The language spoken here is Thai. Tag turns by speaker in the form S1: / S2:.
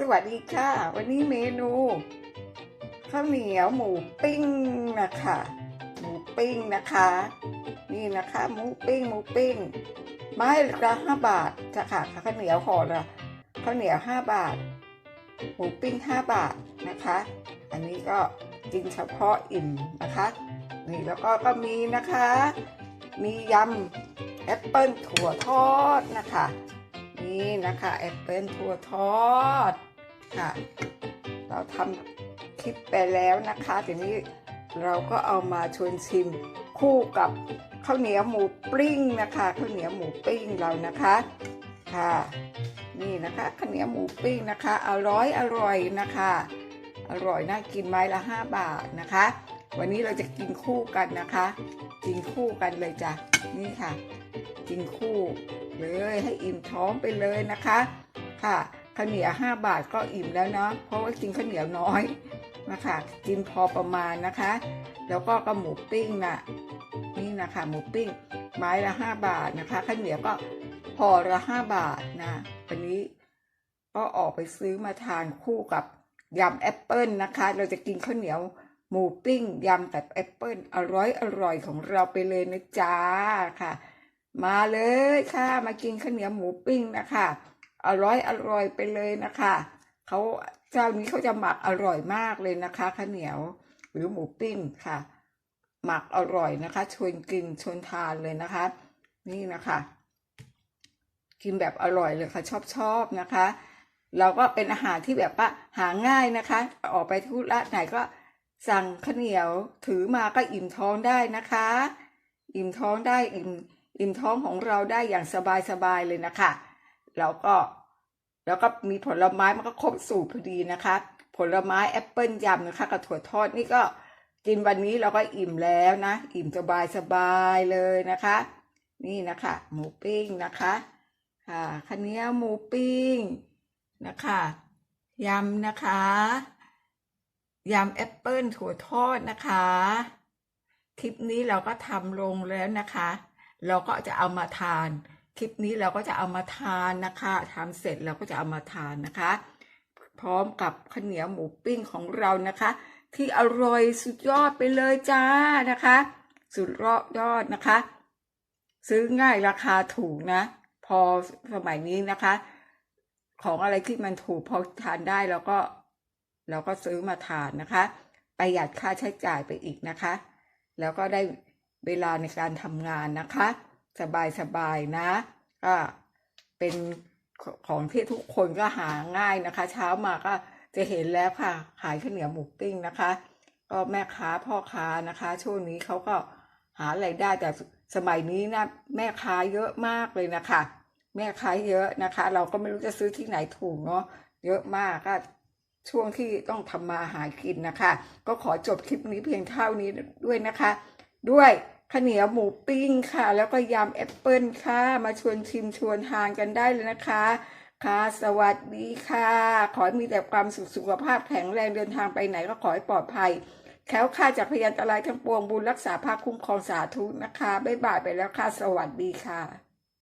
S1: สวัสดีค่ะ วันนี้เมนูข้าวเหนียวหมูปิ้งนะคะหมูปิ้งนะคะ นี่นะคะหมูปิ้งหมูปิ้งไม้ละห้าบาทจะค่ะข้าวเหนียวห่อละข้าวเหนียวห้าบาท หมูปิ้งห้าบาทนะคะ อันนี้ก็กินเฉพาะอิ่มนะคะนี่แล้วก็ก็มีนะคะ มียำแอปเปิลถั่วทอดนะคะ นี่นะคะแอปเปิลถั่วทอดค่ะ เราทำคลิปไปแล้วนะคะ ทีนี้เราก็เอามาชวนชิมคู่กับข้าวเหนียวหมูปิ้งนะคะข้าวเหนียวหมูปิ้งเรานะคะค่ะ นี่นะคะข้าวเหนียวหมูปิ้งนะคะอร่อยอร่อยนะคะ อร่อยน่ากินไม้ละห้าบาทนะคะ วันนี้เราจะกินคู่กันนะคะ กินคู่กันเลยจ้ะนี่ค่ะ กินคู่เลยให้อิ่มท้องไปเลยนะคะ ค่ะข้าวเหนียวห้าบาทก็อิ่มแล้วเนาะเพราะว่ากินข้าวเหนียวน้อยนะคะกินพอประมาณนะคะ แล้วก็กระหมูปิ้งน่ะนี่นะคะหมูปิ้งไม้ละห้าบาทนะคะข้าวเหนียวก็พอละห้าบาทนะวันนี้ก็ออกไปซื้อมาทานคู่กับยำแอปเปิลนะคะ เราจะกินข้าวเหนียว หมูปิ้งยำกับแอปเปิลอร่อยอร่อยของเราไปเลยนะจ๊ะค่ะ มาเลยค่ะมากินข้าวเหนียวหมูปิ้งนะคะอร่อยอร่อยไปเลยนะคะเขาเจ้านี้เขาจะหมักอร่อยมากเลยนะคะข้าวเหนียวหรือหมูปิ้งค่ะ หมักอร่อยนะคะ ชวนกินชวนทานเลยนะคะ นี่นะคะ กินแบบอร่อยเลยค่ะ ชอบชอบนะคะ เราก็เป็นอาหารที่แบบว่าหาง่ายนะคะ ออกไปทุระไหนก็ สั่งข้าวเหนียวถือมาก็อิ่มท้องได้นะคะ อิ่มท้องได้อิ่มอิ่มท้องของเราได้อย่างสบายสบายๆเลยนะคะแล้วก็แล้วก็มีผลไม้มันก็ครบสูตรพอดีนะคะ ผลไม้แอปเปิลยำนะคะกับถั่วทอดนี่ก็กินวันนี้เราก็อิ่มแล้วนะ อิ่มสบายสบายๆเลยนะคะ นี่นะคะ หมูปิ้งนะคะค่ะข้าวเหนียวหมูปิ้งนะคะยำนะคะ ยำแอปเปิลถั่วทอดนะคะ คลิปนี้เราก็ทำลงแล้วนะคะ เราก็จะเอามาทาน คลิปนี้เราก็จะเอามาทานนะคะทำเสร็จเราก็จะเอามาทานนะคะ พร้อมกับข้าวเหนียวหมูปิ้งของเรานะคะ ที่อร่อยสุดยอดไปเลยจ้านะคะ สุดยอดนะคะ ซื้อง่ายราคาถูกนะ พอสมัยนี้นะคะ ของอะไรที่มันถูกพอทานได้เราก็ เราก็ซื้อมาทานนะคะ ประหยัดค่าใช้จ่ายไปอีกนะคะ แล้วก็ได้เวลาในการทำงานนะคะ สบายสบายๆนะ ก็เป็นของที่ทุกคนก็หาง่ายนะคะ เช้ามาก็จะเห็นแล้วค่ะ ขายข้าวเหนียวหมูปิ้งนะคะ ก็แม่ค้าพ่อค้านะคะ ช่วงนี้เขาก็หาไรายได้แต่สมัยนี้นะแม่ค้าเยอะมากเลยนะคะ แม่ค้าเยอะนะคะ เราก็ไม่รู้จะซื้อที่ไหนถูกเนาะเยอะมากก็ ช่วงที่ต้องทำมาหากินนะคะ ก็ขอจบคลิปนี้เพียงเท่านี้ด้วยนะคะ ด้วยข้าวเหนียวหมูปิ้งค่ะ แล้วก็ยำแอปเปิลค่ะ มาชวนชิมชวนทานกันได้เลยนะคะ ค่ะ สวัสดีค่ะ ขอให้มีแต่ความสุขสุขภาพแข็งแรงเดินทางไปไหนก็ขอให้ปลอดภัยแค้วคลาจากพยันตรายทั้งปวงบุญรักษาภาคคุ้มครองสาธุนะคะ บ๊ายบายไปแล้วค่ะ สวัสดีค่ะ